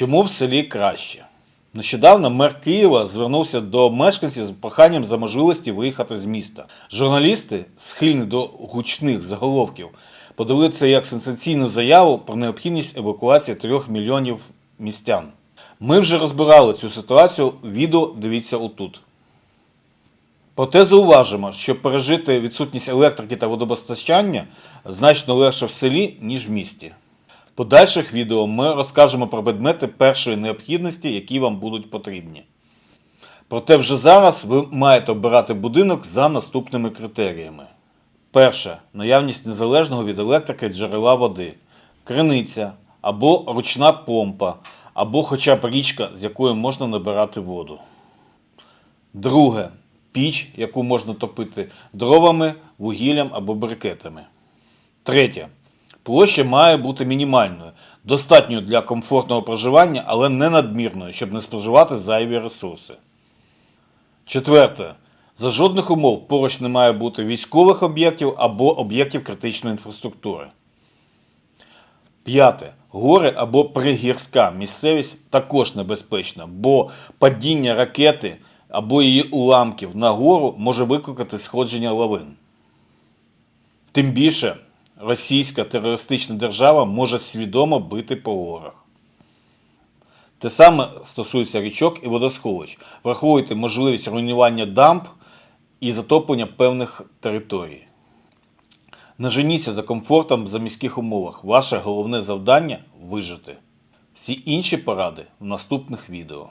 Чому в селі краще? Нещодавно мер Києва звернувся до мешканців з проханням за можливості виїхати з міста. Журналісти, схильні до гучних заголовків, подали це як сенсаційну заяву про необхідність евакуації трьох мільйонів містян. Ми вже розбирали цю ситуацію, відео дивіться отут. Проте зауважимо, що пережити відсутність електрики та водопостачання значно легше в селі, ніж в місті. Подальших відео ми розкажемо про предмети першої необхідності, які вам будуть потрібні. Проте вже зараз ви маєте обирати будинок за наступними критеріями. Перше. Наявність незалежного від електрики джерела води, криниця або ручна помпа, або хоча б річка, з якої можна набирати воду. Друге. Піч, яку можна топити дровами, вугіллям або брикетами. Третє. Площа має бути мінімальною, достатньою для комфортного проживання, але не надмірною, щоб не споживати зайві ресурси. Четверте. За жодних умов поруч не має бути військових об'єктів або об'єктів критичної інфраструктури. П'яте. Гори або пригірська місцевість також небезпечна, бо падіння ракети або її уламків на гору може викликати сходження лавин. Тим більше російська терористична держава може свідомо бити по горах. Те саме стосується річок і водосховищ. Враховуйте можливість руйнування дамб і затоплення певних територій. Не женіться за комфортом за міських умовах. Ваше головне завдання вижити. Всі інші поради в наступних відео.